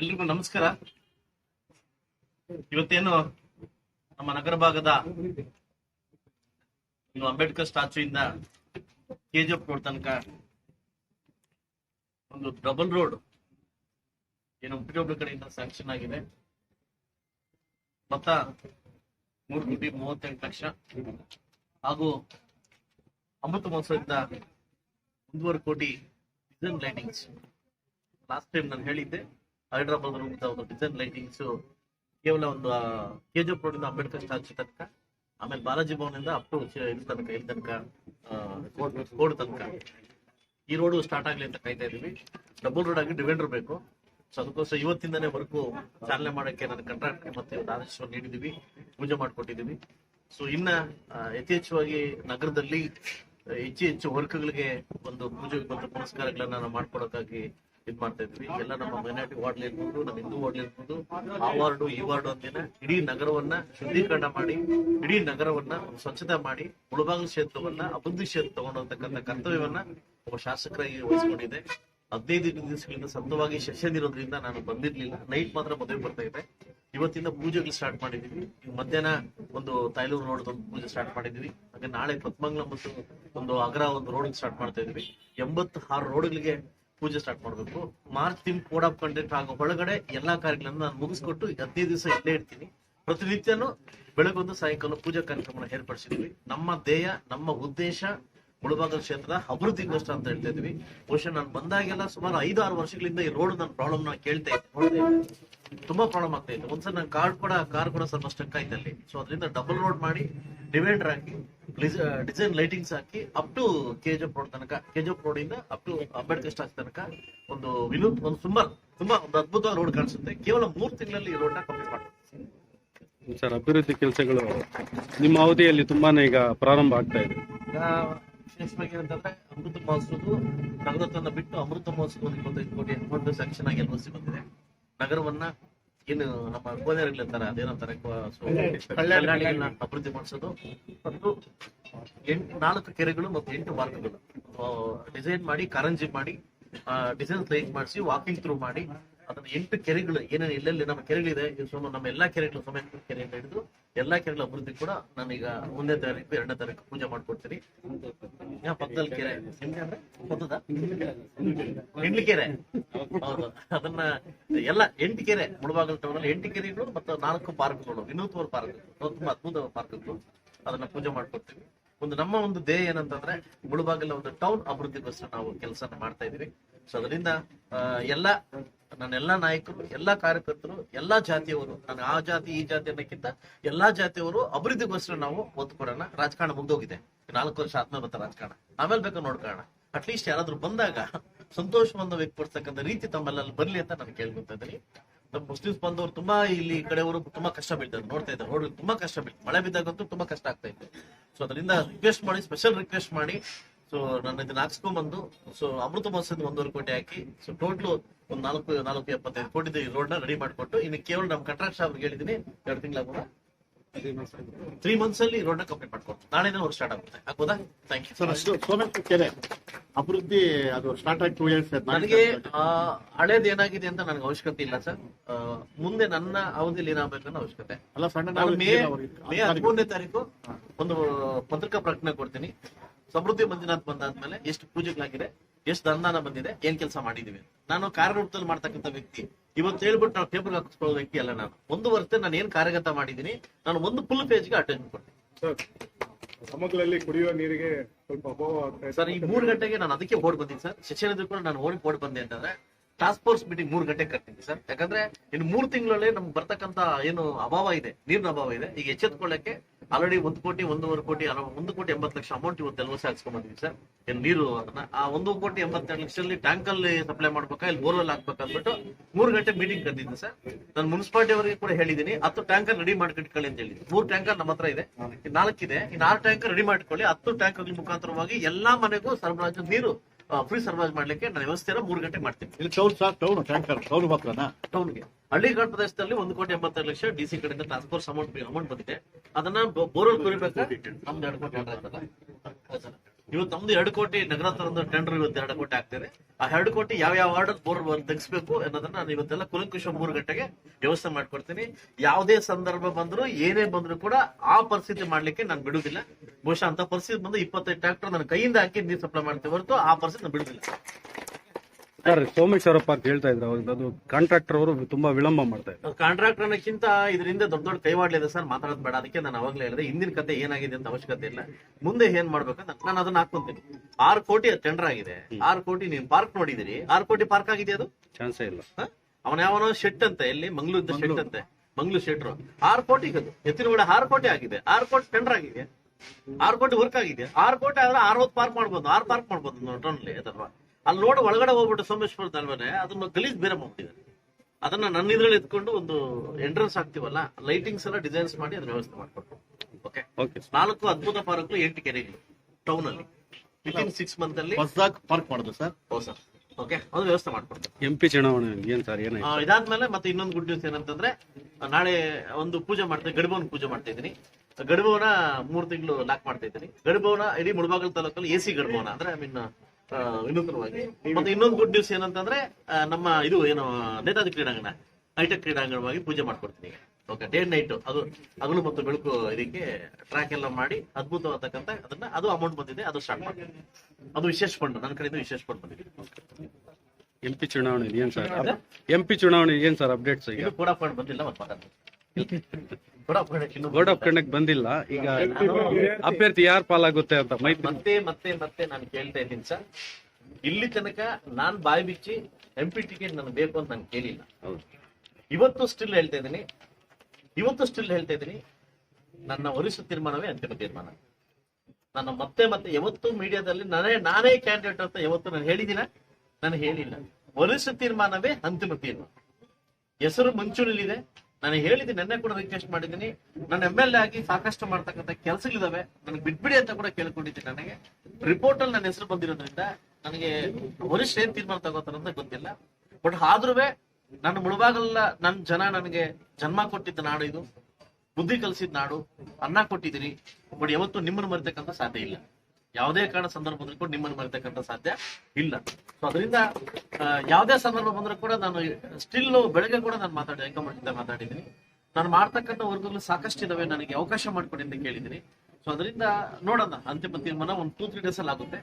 ಎಲ್ರಿಗೂ ನಮಸ್ಕಾರ. ಇವತ್ತೇನು ನಮ್ಮ ನಗರ ಭಾಗದ ಅಂಬೇಡ್ಕರ್ ಸ್ಟ್ಯಾಚು ಇಂದ ಕೆಜಿಎಫ್ ರೋಡ್ ತನಕ ಒಂದು ಡಬಲ್ ರೋಡ್ ಏನು ಉಪಯೋಗ ಕಡೆಯಿಂದ ಸ್ಯಾಂಕ್ಷನ್ ಆಗಿದೆ. ಮೊತ್ತ ಮೂರು ಕೋಟಿ ಮೂವತ್ತೆಂಟು ಲಕ್ಷ ಹಾಗೂ ಅಮೃತ ಮಹೋತ್ಸವದಿಂದ ಒಂದೂವರೆ ಕೋಟಿ ಲೈಟಿಂಗ್ಸ್ ಲಾಸ್ಟ್ ಟೈಮ್ ನಾನು ಹೇಳಿದ್ದೆ ಹೈದರಾಬಾದ್ ಒಂದು ಡಿಸೈನ್ ಲೈಟಿಂಗ್ಸ್ ಕೇವಲ ಒಂದು ಕೆಜಿಎಫ್ ರೋಡ್ ಇಂದ ಅಂಬೇಡ್ಕರ್ ಸ್ಟ್ಯಾಚು ತನಕ, ಆಮೇಲೆ ಬಾಲಾಜಿ ಭವನದಿಂದ ಅಪ್ ಟು ಇಲ್ಲಿ ತನಕ ಇಲ್ಲಿ ತನಕ ರೋಡ್ ತನಕ. ಈ ರೋಡ್ ಸ್ಟಾರ್ಟ್ ಆಗಲಿ ಅಂತ ಕಾಯ್ತಾ ಇದೀವಿ. ಡಬಲ್ ರೋಡ್ ಆಗಿ ಡಿವೈಡರ್ ಬೇಕು. ಸೊ ಅದಕ್ಕೋಸ್ಕರ ಇವತ್ತಿಂದನೇ ವರ್ಕು ಚಾಲನೆ ಮಾಡೋಕ್ಕೆ ನನ್ನ ಕಂಟ್ರಾಕ್ಟ್ ಮತ್ತೆ ಆದೇಶವನ್ನು ನೀಡಿದೀವಿ. ಪೂಜೆ ಮಾಡಿಕೊಟ್ಟಿದ್ದೀವಿ ಸೊ ಇನ್ನ ಯಥೇಚ್ಛವಾಗಿ ನಗರದಲ್ಲಿ ಹೆಚ್ಚು ಹೆಚ್ಚು ವರ್ಕ್ಗಳಿಗೆ ಒಂದು ಪೂಜೆ ಮತ್ತು ಪುರಸ್ಕಾರಗಳನ್ನ ನಾವು ಮಾಡ್ಕೊಡಕ್ಕಾಗಿ ಇದ್ ಮಾಡ್ತಾ ಇದ್ವಿ. ಎಲ್ಲ ನಮ್ಮ ಮೈನಾರಿಟಿ ವಾರ್ಡ್ ಇರ್ಬೋದು, ನಮ್ಮ ಹಿಂದೂ ವಾರ್ಡ್ ಇರ್ಬೋದು. ಆ ವಾರ್ಡ್, ಈ ವಾರ್ಡ್ ಅಂದಿನ ಇಡೀ ನಗರವನ್ನ ಶುದ್ಧೀಕರಣ ಮಾಡಿ, ಇಡೀ ನಗರವನ್ನ ಸ್ವಚ್ಛತೆ ಮಾಡಿ, ಮುಳಬಾಗಿಲು ಕ್ಷೇತ್ರವನ್ನ ಅಭಿವೃದ್ಧಿ ಕ್ಷೇತ್ರ ತಗೊಂಡೋಗ್ತಕ್ಕಂಥ ಕರ್ತವ್ಯವನ್ನ ಒಬ್ಬ ಶಾಸಕರಾಗಿ ವಹಿಸಿಕೊಂಡಿದೆ. ಹದಿನೈದು ದಿವಸಗಳಿಂದ ಸತ್ಯವಾಗಿ ಸೆಷನ್ ಇರೋದ್ರಿಂದ ನಾನು ಬಂದಿರ್ಲಿಲ್ಲ. ನೈಟ್ ಮಾತ್ರ ಮದುವೆ ಬರ್ತಾ ಇದೆ. ಇವತ್ತಿಂದ ಪೂಜೆಗಳು ಸ್ಟಾರ್ಟ್ ಮಾಡಿದೀವಿ ಮಧ್ಯಾಹ್ನ ಒಂದು ತೈಲೂರು ರೋಡ್ ಒಂದು ಪೂಜೆ ಸ್ಟಾರ್ಟ್ ಮಾಡಿದೀವಿ ಹಾಗೆ ನಾಳೆ ಪದ್ಮಂಗಲ ಮತ್ತು ಒಂದು ಅಗ್ರ ಒಂದು ರೋಡ್ ಸ್ಟಾರ್ಟ್ ಮಾಡ್ತಾ ಇದೀವಿ ಎಂಬತ್ತು ಆರು ರೋಡ್ಗಳಿಗೆ ಪೂಜೆ ಸ್ಟಾರ್ಟ್ ಮಾಡಬೇಕು. ಮಾರ್ಚ್ ತಿಂಗ್ ಕೋಡ್ ಆಫ್ ಕಂಟೆಂಟ್ ಆಗೋ ಒಳಗಡೆ ಎಲ್ಲಾ ಕಾರ್ಯಗಳನ್ನ ನಾನು ಮುಗಿಸ್ಕೊಟ್ಟು ಹದಿನೈದು ದಿವಸ ಇಲ್ಲೇ ಇರ್ತೀನಿ. ಪ್ರತಿನಿತ್ಯನೂ ಬೆಳಗೊಂದು ಸಾಯಂಕಾಲ ಪೂಜಾ ಕಾರ್ಯಕ್ರಮನ ಏರ್ಪಡಿಸಿದ್ವಿ. ನಮ್ಮ ಧ್ಯೇಯ, ನಮ್ಮ ಉದ್ದೇಶ, ಮುಳಬಾಗಲ ಕ್ಷೇತ್ರದ ಅಭಿವೃದ್ಧಿಗೋಸ್ಕರ ಅಂತ ಹೇಳ್ತಾ ಇದ್ವಿ. ಬಹುಶಃ ನಾನು ಬಂದಾಗೆಲ್ಲ ಸುಮಾರು ಐದು ಆರು ವರ್ಷಗಳಿಂದ ಈ ರೋಡ್ ನನ್ನ ಪ್ರಾಬ್ಲಮ್ ನಾನು ಕೇಳ್ತಾ ಇದ್ದೆ. ತುಂಬಾ ಪ್ರಾಬ್ಲಮ್ ಆಗ್ತಾ ಇತ್ತು. ಒಂದ್ಸಲ ನನ್ನ ಕಾರ್ ಕೂಡ ಕಾರ್ ಕೂಡ ಸ್ವಲ್ಪ ಸ್ಟಕ್ ಆಯ್ತು ಅಲ್ಲಿ ಸೊ ಅದರಿಂದ ಡಬಲ್ ರೋಡ್ ಮಾಡಿ ಡಿವೈಡರ್ ಹಾಕಿ ಡಿಸೈನ್ ಲೈಟಿಂಗ್ಸ್ ಹಾಕಿ ಅಪ್ ಟು ಕೆಜಿಎಫ್ ರೋಡ್ ತನಕ ಕೆಜಿಎಫ್ ರೋಡ್ ಇಂದ ಅಪ್ ಟು ಅಂಬೇಡ್ಕರ್ ಸ್ಟಾಚ್ ತನಕ ಒಂದು ವಿನೂತ್ ಒಂದು ತುಂಬಾ ತುಂಬಾ ಒಂದು ಅದ್ಭುತವಾದ ರೋಡ್ ಕಾಣಿಸುತ್ತೆ. ಕೇವಲ ಮೂರು ತಿಂಗಳಲ್ಲಿ ಈ ರೋಡ್ನ ಕಂಪ್ಲೀಟ್ ಮಾಡ್ತೀವಿ ಸರ್ ಅಭಿವೃದ್ಧಿ ಕೆಲಸಗಳು ನಿಮ್ಮ ಅವಧಿಯಲ್ಲಿ ತುಂಬಾನೇ ಈಗ ಪ್ರಾರಂಭ ಆಗ್ತಾ ಇದೆ. ವಿಶೇಷವಾಗಿ ಏನಂತಂದ್ರೆ ಅಮೃತ ಮಾಸದ್ದು ನಗರ ತನ್ನ ಬಿಟ್ಟು ಅಮೃತ ಮಹೋತ್ಸವ ಒಂದು ಇಪ್ಪತ್ತೈದು ಕೋಟಿ ಅಮೌಂಟ್ ಸ್ಯಾಂಕ್ಷನ್ ಆಗಿ ಎಲ್ ಬಂದಿದೆ. ನಗರವನ್ನ ಏನು ನಮ್ಮ ಕೋನೇರಿರ್ತಾರೆ ಅದೇನಂತಾರೆ ತರ ಕಲ್ಯಾಣಿಗಳನ್ನ ಅಭಿವೃದ್ಧಿ ಮಾಡಿಸೋದು ಮತ್ತು ಎಂಟು ನಾಲ್ಕು ಕೆರೆಗಳು ಮತ್ತು ಎಂಟು ಮಾರ್ಗಗಳು. ಡಿಸೈನ್ ಮಾಡಿ ಕಾರಂಜಿ ಮಾಡಿ ಡಿಸೈನ್ ಲೈಕ್ ಮಾಡಿಸಿ ವಾಕಿಂಗ್ ಥ್ರೂ ಮಾಡಿ ಅದನ್ನ ಎಂಟು ಕೆರೆಗಳು, ಏನೇನು ಎಲ್ಲೆಲ್ಲಿ ನಮ್ಮ ಕೆರೆಗಳಿದೆ ಸುಮಾರು ನಮ್ಮ ಎಲ್ಲಾ ಕೆರೆಗಳು ಸಮೇತ ಕೆರೆಯಿಂದ ಹಿಡಿದು, ಎಲ್ಲಾ ಕೆರೆಗಳ ಅಭಿವೃದ್ಧಿ ಕೂಡ ನಾನೀಗ ಒಂದನೇ ತಾರೀಕು, ಎರಡನೇ ತಾರೀಕು ಪೂಜೆ ಮಾಡ್ಕೊಡ್ತೀನಿ ಪಕ್ಕದಲ್ಲಿ ಕೆರೆ ನಿಮ್ಗೆ ಕೆರೆ. ಹೌದು. ಅದನ್ನ ಎಲ್ಲ ಎಂಟು ಕೆರೆ ಮುಳಬಾಗಲ್ ಟೌನ್ ಎಂಟು ಕೆರೆಗಳು ಮತ್ತು ನಾಲ್ಕು ಪಾರ್ಕ್ಗಳು ವಿನೂತ್ವರ ಪಾರ್ಕ್ ತುಂಬಾ ಅದ್ಭುತ ಪಾರ್ಕ್ಗಳು. ಅದನ್ನ ಪೂಜೆ ಮಾಡ್ಕೊಡ್ತೀವಿ. ಒಂದು ನಮ್ಮ ಒಂದು ಧ್ಯೇಯ ಏನಂತಂದ್ರೆ, ಮುಳುಬಾಗಿಲ ಒಂದು ಟೌನ್ ಅಭಿವೃದ್ಧಿಗೋಸ್ಕರ ನಾವು ಕೆಲಸ ಮಾಡ್ತಾ ಇದೀವಿ ಸೊ ಅದರಿಂದ ಎಲ್ಲ, ನನ್ನ ಎಲ್ಲಾ ನಾಯಕರು, ಎಲ್ಲಾ ಕಾರ್ಯಕರ್ತರು, ಎಲ್ಲಾ ಜಾತಿಯವರು, ನಾನು ಆ ಜಾತಿ, ಈ ಜಾತಿ ಅನ್ನೋಕ್ಕಿಂತ ಎಲ್ಲಾ ಜಾತಿಯವರು ಅಭಿವೃದ್ಧಿಗೋಸ್ಕರ ನಾವು ಒತ್ತು ಕೊಡೋಣ. ರಾಜಕಾರಣ ಮುಗ್ದೋಗಿದೆ. ನಾಲ್ಕು ವರ್ಷ ಆದ್ಮೇಲೆ ಬರ್ತಾರೆ ರಾಜಕಾರಣ. ಆಮೇಲೆ ಬೇಕಾದ್ರೆ ನೋಡ್ಕೋಣ ಅಟ್ಲೀಸ್ಟ್ ಯಾರಾದ್ರೂ ಬಂದಾಗ ಸಂತೋಷವನ್ನು ವ್ಯಕ್ತಪಡಿಸ್ತಕ್ಕಂಥ ರೀತಿ ತಮ್ಮಲ್ಲಿ ಬರ್ಲಿ ಅಂತ ನಾನು ಕೇಳ್ಕೊತಾ ಇದ್ದೀನಿ. ನಮ್ಮ ಮುಸ್ಲಿಮ್ಸ್ ಬಂದವರು ತುಂಬಾ ಇಲ್ಲಿ ಕಡೆಯವರು ತುಂಬಾ ಕಷ್ಟ ಬೀಳ್ತಾರೆ. ನೋಡ್ತಾ ಇದ್ದಾರೆ. ರೋಡ್ ತುಂಬಾ ಕಷ್ಟ ಬೀಳ್ತಾರೆ ಮಳೆ ಬಿದ್ದಾಗಂತೂ ತುಂಬಾ ಕಷ್ಟ ಆಗ್ತಾ ಇತ್ತು ಸೊ ಅದರಿಂದ ರಿಕ್ವೆಸ್ಟ್ ಮಾಡಿ ಸ್ಪೆಷಲ್ ರಿಕ್ವೆಸ್ಟ್ ಮಾಡಿ ಸೊ ನನ್ನ ಇದನ್ನ ಹಾಕ್ಸ್ಕೊಂಡ್ಬಂದು ಸೊ ಅಮೃತ ಮಹೋತ್ಸವದ ಒಂದೂವರೆ ಕೋಟಿ ಹಾಕಿ ಸೊ ಟೋಟಲ್ ಒಂದು ನಾಲ್ಕು ನಾಲ್ಕು ಎಪ್ಪತ್ತೈದು ಕೋಟಿ ರೋಡ್ನ ರೆಡಿ ಮಾಡಿಕೊಟ್ಟು ಇನ್ನು ಕೇವಲ ನಮ್ಮ ಕಂಟ್ರಾಕ್ಟ್ ಶಾಪ್ ಹೇಳಿದೀನಿ ಎರಡು ತಿಂಗಳಾಗೋಣ ತ್ರೀ ಮಂತ್ಸ್ ಅಲ್ಲಿ ರೋಡ್ನ ಕಂಪ್ಲೀಟ್ ಮಾಡ್ಕೊಡ್ತೀನಿ ನಾಳೆನೇ ಅವ್ರು ಸ್ಟಾರ್ಟ್ ಆಗುತ್ತೆ. ಆಗ್ಬೋದಾ ಥ್ಯಾಂಕ್ ಯು ಸರ್ ಅಷ್ಟು ಕೆರೆ ಅಭಿವೃದ್ಧಿ ಅದು ಸ್ಟಾರ್ಟ್ ಆಗಿ ಟೂ ಇಯರ್ಸ್ ನನಗೆ ಹಳೇದ್ ಏನಾಗಿದೆ ಅಂತ ನನಗೆ ಅವಶ್ಯಕತೆ ಇಲ್ಲ ಸರ್. ಮುಂದೆ ನನ್ನ ಅವಧಿಯಲ್ಲಿ ಏನಾಗಬೇಕನ್ನೋ ಅವಶ್ಯಕತೆ. ಅಲ್ಲ ಸಣ್ಣ ಮೇ ಹದಿಮೂರನೇ ತಾರೀಕು ಒಂದು ಪತ್ರಿಕಾ ಪ್ರಕಟಣೆ ಕೊಡ್ತೀನಿ. ಸಮೃದ್ಧಿ ಮಂಜುನಾಥ್ ಬಂದಾದ್ಮೇಲೆ ಎಷ್ಟು ಪೂಜೆಗಳಾಗಿದೆ ಎಷ್ಟು ಅನುದಾನ ಬಂದಿದೆ ಏನ್ ಕೆಲಸ ಮಾಡಿದೀವಿ ನಾನು ಕಾರ್ಯರೂಪದಲ್ಲಿ ಮಾಡ್ತಕ್ಕಂಥ ವ್ಯಕ್ತಿ. ಇವತ್ತು ಹೇಳ್ಬಿಟ್ಟು ನಾವು ಪೇಪರ್ ಹಾಕಿಸ್ಕೊಳ್ಳೋ ವ್ಯಕ್ತಿ ಅಲ್ಲ ನಾನು. ಒಂದು ವರ್ಷ ನಾನು ಏನ್ ಕಾರ್ಯಗತ ಮಾಡಿದೀನಿ ನಾನು ಒಂದು ಫುಲ್ ಪೇಜ್ಗೆ ಅಟೆಂಡ್ ಕೊಡ್ತೀನಿ ಸಮಗ್ರದಲ್ಲಿ ಕುಡಿಯುವ ನೀರಿಗೆ ಸ್ವಲ್ಪ ಅಭಾವ ಆಗ್ತಾ ಸರ್ ಈ ಮೂರು ಗಂಟೆಗೆ ನಾನು ಅದಕ್ಕೆ ಓಡ್ ಬಂದಿನಿ ಸರ್. ಸೆಷನ್ ಇದ್ರು ಕೂಡ ನಾನು ಓಡಿ ಓಡ್ ಬಂದೆ ಅಂತಂದ್ರೆ ಟಾಸ್ಕ್ ಫೋರ್ಸ್ ಮೀಟಿಂಗ್ ಮೂರು ಗಂಟೆಗೆ ಕರ್ತೀನಿ ಸರ್. ಯಾಕಂದ್ರೆ ಇನ್ನು ಮೂರು ತಿಂಗಳಲ್ಲಿ ನಮ್ಗೆ ಬರ್ತಕ್ಕಂತ ಏನು ಅಭಾವ ಇದೆ ನೀರಿನ ಅಭಾವ ಇದೆ. ಈಗ ಎಚ್ಚೆತ್ಕೊಳ್ಳಕ್ಕೆ ಆಲ್ರೆಡಿ ಒಂದು ಕೋಟಿ ಒಂದೂವರೆ ಕೋಟಿ ಒಂದು ಕೋಟಿ ಎಂಬತ್ತು ಲಕ್ಷ ಅಮೌಂಟ್ ಇವತ್ತು ಎಲ್ಲೋ ಹಾಕ್ಸ್ಕೊಂಡ್ ಬಂದಿವಿ ಸರ್. ಏನು ನೀರು ಅದನ್ನ. ಆ ಒಂದು ಕೋಟಿ ಎಂಬತ್ತೆರಡು ಲಕ್ಷದಲ್ಲಿ ಟ್ಯಾಂಕ್ ಅಲ್ಲಿ ಸಪ್ಲೈ ಮಾಡ್ಬೇಕಾ ಇಲ್ಲಿ ಬೋರ್ವೆಲ್ ಹಾಕ್ಬೇಕಂದ್ಬಿಟ್ಟು ಮೂರು ಗಂಟೆ ಮೀಟಿಂಗ್ ಕರೆದಿದ್ದೆ ಸರ್. ನಾನು ಮುನ್ಸಿಪಾಲಿಟಿ ಅವರಿಗೆ ಕೂಡ ಹೇಳಿದ್ದೀನಿ ಹತ್ತು ಟ್ಯಾಂಕರ್ ರೆಡಿ ಮಾಡ್ಕಿಟ್ಕೊಳ್ಳಿ ಅಂತ ಹೇಳಿ ಮೂರು ಟ್ಯಾಂಕರ್ ನಮ್ಮ ಹತ್ರ ಇದೆ ನಾಲ್ಕಿದೆ ಈ ನಾಲ್ಕು ಟ್ಯಾಂಕರ್ ರೆಡಿ ಮಾಡ್ಕೊಳ್ಳಿ ಹತ್ತು ಟ್ಯಾಂಕರ್ ಮುಖಾಂತರವಾಗಿ ಎಲ್ಲಾ ಮನೆಗೂ ಸರಬರಾಜು ನೀರು ಫ್ರೀ ಸರ್ವಾಜ್ ಮಾಡ್ಲಿಕ್ಕೆ ನಾನು ವ್ಯವಸ್ಥೆ ಮೂರು ಗಂಟೆ ಮಾಡ್ತೀನಿ. ಇಲ್ಲಿ ಟೌನ್ ಟ್ಯಾಂಕರ್ ಟೌನ್ ಮಾತ್ರನಾ ಟೌನ್ಗೆ ಹಳ್ಳಿಗಾಡ್ ಪ್ರದೇಶದಲ್ಲಿ ಒಂದು ಕೋಟಿ ಎಂಬತ್ತೈದು ಲಕ್ಷ ಡಿ ಸಿ ಕಡೆಯಿಂದ ಟ್ರಾನ್ಸ್ಫರ್ ಅಮೌಂಟ್ ಅಮೌಂಟ್ ಬಂದಿದೆ. ಅದನ್ನ ಬೋರ್ವೆಲ್ ಕುರಿಬೇಕು. ನಮ್ದು ಎರಡು ಕೋಟಿ ಇವತ್ತು ನಮ್ದು ಎರಡು ಕೋಟಿ, ನಗರ ತರದ ಟೆಂಡರ್ ಇವತ್ತು ಎರಡು ಕೋಟಿ ಆಗ್ತಿದೆ ಆ ಎರಡು ಕೋಟಿ ಯಾವ ಯಾವ ಆರ್ಡರ್ ಬೋರ್ ತೆಗಿಸ್ಬೇಕು ಅನ್ನೋದನ್ನ ನಾನು ಇವತ್ತೆಲ್ಲ ಕುಲಂಕುಶ ಮೂರು ಗಂಟೆಗೆ ವ್ಯವಸ್ಥೆ ಮಾಡ್ಕೊಡ್ತೀನಿ. ಯಾವುದೇ ಸಂದರ್ಭ ಬಂದ್ರು, ಏನೇ ಬಂದ್ರು ಕೂಡ ಆ ಪರಿಸ್ಥಿತಿ ಮಾಡ್ಲಿಕ್ಕೆ ನಾನು ಬಿಡುದಿಲ್ಲ ಬಹುಶಃ ಅಂತ ಪರಿಸ್ಥಿತಿ ಬಂದು ಇಪ್ಪತ್ತೈದು ಟ್ರಾಕ್ಟರ್ ನನ್ನ ಕೈಯಿಂದ ಹಾಕಿ ನೀರು ಸಪ್ಲೈ ಮಾಡ್ತೇವೆ ಹೊರತು ಆ ಪರಿಸ್ಥಿತಿ ನಾನು ಬಿಡುದಿಲ್ಲ ಸರ್ ಸೋಮೇಶ್ವರಪ್ಪ ಅಂತ ಹೇಳ್ತಾ ಇದ್ರು ಅವ್ರದ್ದು ಅದು ಕಾಂಟ್ರಾಕ್ಟರ್ ಅವರು ತುಂಬಾ ವಿಳಂಬ ಮಾಡ್ತಾ ಇದ್ದಾರೆ ಕಾಂಟ್ರಾಕ್ಟರ್ ಅನ್ನಕ್ಕಿಂತ ಇದರಿಂದ ದೊಡ್ಡ ದೊಡ್ಡ ಕೈವಾಡ್ಲಿದೆ ಸರ್ ಮಾತಾಡೋದು ಬೇಡ ಅದಕ್ಕೆ ನಾನು ಅವಾಗಲೇ ಹೇಳಿದೆ ಹಿಂದಿನ ಕತೆ ಏನಾಗಿದೆ ಅಂತ ಅವಶ್ಯಕತೆ ಇಲ್ಲ. ಮುಂದೆ ಏನ್ ಮಾಡ್ಬೇಕಂತ ನಾನು ಅದನ್ನ ಹಾಕೊಂತೀನಿ ಆರು ಕೋಟಿ ಟೆಂಡರ್ ಆಗಿದೆ. ಆರು ಕೋಟಿ ನೀವು ಪಾರ್ಕ್ ನೋಡಿದಿರಿ. ಆರು ಕೋಟಿ ಪಾರ್ಕ್ ಆಗಿದೆ ಅದು? ಚಾನ್ಸೇ ಇಲ್ಲ. ಅವನ ಯಾವನೋ ಶೆಟ್ ಅಂತ ಎಲ್ಲಿ? ಮಂಗ್ಳೂರ್ ಶೆಟ್ ಅಂತೆ. ಮಂಗ್ಳೂರ್ ಶೆಟ್ರು ಆರು ಕೋಟಿ ಅದು. ಎತ್ತಿನಗೂಡ ಆರು ಕೋಟಿ ಆಗಿದೆ. ಆರು ಕೋಟಿ ಟೆಂಡರ್ ಆಗಿದೆ. ಆರು ಕೋಟಿ ವರ್ಕ್ ಆಗಿದೆ. ಆರು ಕೋಟಿ ಆದ್ರೆ ಅರವತ್ತು ಪಾರ್ಕ್ ಮಾಡ್ಬೋದು. ಆರ್ ಪಾರ್ಕ್ ಮಾಡ್ಬೋದು ನೋಡ್ರಲ್ಲಿ ಅಥವಾ ಅಲ್ಲಿ ನೋಡಿ ಒಳಗಡೆ ಹೋಗ್ಬಿಟ್ಟು ಸೋಮೇಶ್ವರ ದಲ್ವನೆ ಅದನ್ನ ಗಲೀಜ್ ಬೇರೆ ಮಾಡ್ಬಿಟ್ಟಿದ್ದಾರೆ ಅದನ್ನ ನನ್ನ ಇದ್ರಲ್ಲಿ ಎತ್ಕೊಂಡು ಒಂದು ಎಂಟ್ರೆನ್ಸ್ ಹಾಕ್ತಿವಲ್ಲ ಲೈಟಿಂಗ್ಸ್ ಎಲ್ಲ ಡಿಸೈನ್ಸ್ ಮಾಡಿ ಅದನ್ನ ವ್ಯವಸ್ಥೆ ಮಾಡ್ಕೊಟ್ಟು ಓಕೆ ನಾಲ್ಕು ಅದ್ಭುತ ಪಾರ್ಕ್ ಎಂಟು ಕೆರೆ ಟೌನ್ ಅಲ್ಲಿ. ವಿತಿನ್ ಸಿಕ್ಸ್ ಮಂತ್ ಅಲ್ಲಿ ಹೊಸದಾಗಿ ಪಾರ್ಕ್ ಮಾಡುದು ಸರ್? ಹೊಸ ಓಕೆ ಅದು ವ್ಯವಸ್ಥೆ ಮಾಡ್ಕೊಡ್ತೀವಿ ಎಂ ಪಿ ಚುನಾವಣೆ ಏನ್ ಸರ್ ಇದಾದ್ಮೇಲೆ ಮತ್ತೆ ಇನ್ನೊಂದು ಗುಡ್ ನ್ಯೂಸ್ ಏನಂತಂದ್ರೆ ನಾಳೆ ಒಂದು ಪೂಜೆ ಮಾಡ್ತೀನಿ ಗಡಿಭವನ ಪೂಜೆ ಮಾಡ್ತಾ ಇದ್ದೀನಿ. ಗಡಿಭವನ ಮೂರ್ ತಿಂಗಳು ಲಾಕ್ ಮಾಡ್ತಾ ಇದ್ದೀನಿ. ಗಡಿಭವನ ಇಡೀ ಮುಳಬಾಗಲ್ ತಾಲೂಕಲ್ಲಿ ಎ ಸಿ ಗಡಿಭವನ ಅಂದ್ರೆ ಐ ಮೀನ್ ವಿನೂತನವಾಗಿ ಮತ್ತೆ ಇನ್ನೊಂದು ಗುಡ್ ನ್ಯೂಸ್ ಏನಂತಂದ್ರೆ ನಮ್ಮ ಇದು ಏನು ನೇತಾಜಿ ಕ್ರೀಡಾಂಗಣ ಹೈಟೆಕ್ ಕ್ರೀಡಾಂಗಣವಾಗಿ ಪೂಜೆ ಮಾಡ್ಕೊಡ್ತೀನಿ ಓಕೆ ಡೇ ನೈಟ್ ಅದು ಹಗಲು ಮತ್ತು ಬೆಳಕು ಇದಕ್ಕೆ ಟ್ರ್ಯಾಕ್ ಎಲ್ಲ ಮಾಡಿ ಅದ್ಭುತವಾದಕ್ಕಂತ ಅದನ್ನ ಅದು ಅಮೌಂಟ್ ಬಂದಿದೆ ಅದು ಸ್ಟಾರ್ಟ್ ಮಾಡ್ತೀನಿ. ಅದು ವಿಶೇಷ ಫಂಡ್ ನನ್ನ ಕಡೆಯಿಂದ ವಿಶೇಷ ಫಂಡ್ ಬಂದಿದೆ. ಎಂ ಪಿ ಚುನಾವಣೆ ಏನ್ ಸರ್ ಎಂಪಿ ಚುನಾವಣೆ ಏನ್ ಸರ್ ಅಪ್ಡೇಟ್ಸ್ ಈಗ? ಕೂಡ ಫಂಡ್ ಬಂದಿಲ್ಲ ಮತ್ತೆ ಮಾತಾಡ್ತೀನಿ. ಬೋರ್ಡ್ ಆಫ್ ಕಂಡಕ್ಟ್ ಬಂದಿಲ್ಲ. ಈಗ ಅಭ್ಯರ್ಥಿ ಯಾರು ಪಾಲಾಗುತ್ತೆ ಅಂತ ಮೈತ್ರಿ ಮತ್ತೆ ಮತ್ತೆ ಮತ್ತೆ ನಾನು ಕೇಳ್ತಾ ಇದ್ದೀನಿ ಸರ್. ಇಲ್ಲಿ ತನಕ ನಾನ್ ಬಾಯಿ ಬಿಚ್ಚಿ ಎಂ ಪಿ ಟಿಕೆಟ್ ನನಗೆ ಬೇಕು ಅಂತ ನಾನು ಕೇಳಿಲ್ಲ. ಇವತ್ತು ಸ್ಟಿಲ್ ಹೇಳ್ತಾ ಇದ್ದೀನಿ. ಇವತ್ತು ಸ್ಟಿಲ್ ಹೇಳ್ತಾ ಇದ್ದೀನಿ. ನನ್ನ ವರಿಷ್ಠ ತೀರ್ಮಾನವೇ ಅಂತಿಮ ತೀರ್ಮಾನ. ನಾನು ಮತ್ತೆ ಮತ್ತೆ ಯಾವತ್ತು ಮೀಡಿಯಾದಲ್ಲಿ ನಾನೇ ನಾನೇ ಕ್ಯಾಂಡಿಡೇಟ್ ಅಂತ ಯಾವತ್ತು ನಾನು ಹೇಳಿದಿನ? ನಾನು ಹೇಳಿಲ್ಲ. ವರಿಷ್ಠ ತೀರ್ಮಾನವೇ ಅಂತಿಮ ತೀರ್ಮಾನ. ಹೆಸರು ಮುಂಚೂಣಿಲಿದೆ ನಾನು ಹೇಳಿದ್ದೀನಿ ನೆನ್ನೆ ಕೂಡ ರಿಕ್ವೆಸ್ಟ್ ಮಾಡಿದ್ದೀನಿ. ನಾನು ಎಂ ಎಲ್ ಆಗಿ ಸಾಕಷ್ಟು ಮಾಡ್ತಕ್ಕಂಥ ಕೆಲಸಗಳಿದಾವೆ. ನನಗೆ ಬಿಟ್ಬಿಡಿ ಅಂತ ಕೂಡ ಕೇಳ್ಕೊಂಡಿದ್ದೀನಿ ನನಗೆ. ರಿಪೋರ್ಟ್ ಅಲ್ಲಿ ನನ್ನ ಹೆಸರು ಬಂದಿರೋದ್ರಿಂದ ನನಗೆ ವರಿಷ್ಠ ಏನ್ ತೀರ್ಮಾನ ತಗೋತಾರೆ ಅಂತ ಗೊತ್ತಿಲ್ಲ. ಬಟ್ ಆದ್ರೂ ನನ್ನ ಮುಳುಬಾಗಲ್ಲ ನನ್ನ ಜನ ನನಗೆ ಜನ್ಮ ಕೊಟ್ಟಿದ್ದ ನಾಡು ಇದು. ಬುದ್ಧಿ ಕಲಿಸಿದ ನಾಡು. ಅನ್ನ ಕೊಟ್ಟಿದ್ದೀರಿ ಬಟ್ ಯಾವತ್ತು ನಿಮ್ಮನ್ನು ಮರಿತಕ್ಕಂಥ ಸಾಧ್ಯ ಇಲ್ಲ. ಯಾವುದೇ ಕಾರಣ ಸಂದರ್ಭದಲ್ಲಿ ಕೂಡ ನಿಮ್ಮನ್ನು ಮರೆತಕ್ಕಂಥ ಸಾಧ್ಯ ಇಲ್ಲ. ಸೊ ಅದರಿಂದ ಯಾವುದೇ ಸಂದರ್ಭ ಬಂದ್ರೆ ಕೂಡ ನಾನು ಸ್ಟಿಲ್ ಬೆಳಗ್ಗೆ ಕೂಡ ನಾನು ಮಾತಾಡಿ ಹೈಕಮಾಂಡ್ ಜೊತೆ ಮಾತಾಡಿದ್ದೀನಿ. ನಾನು ಮಾಡ್ತಕ್ಕಂಥ ವರ್ಗಗಳು ಸಾಕಷ್ಟು ಇದಾವೆ, ನನಗೆ ಅವಕಾಶ ಮಾಡ್ಕೊಡಿ ಅಂತ ಕೇಳಿದ್ದೀನಿ. ಸೊ ಅದರಿಂದ ನೋಡೋಣ, ಅಂತಿಮ ತೀರ್ಮಾನ ಒಂದು ಟೂ ತ್ರೀ ಡೇಸ್ ಅಲ್ಲಿ ಆಗುತ್ತೆ.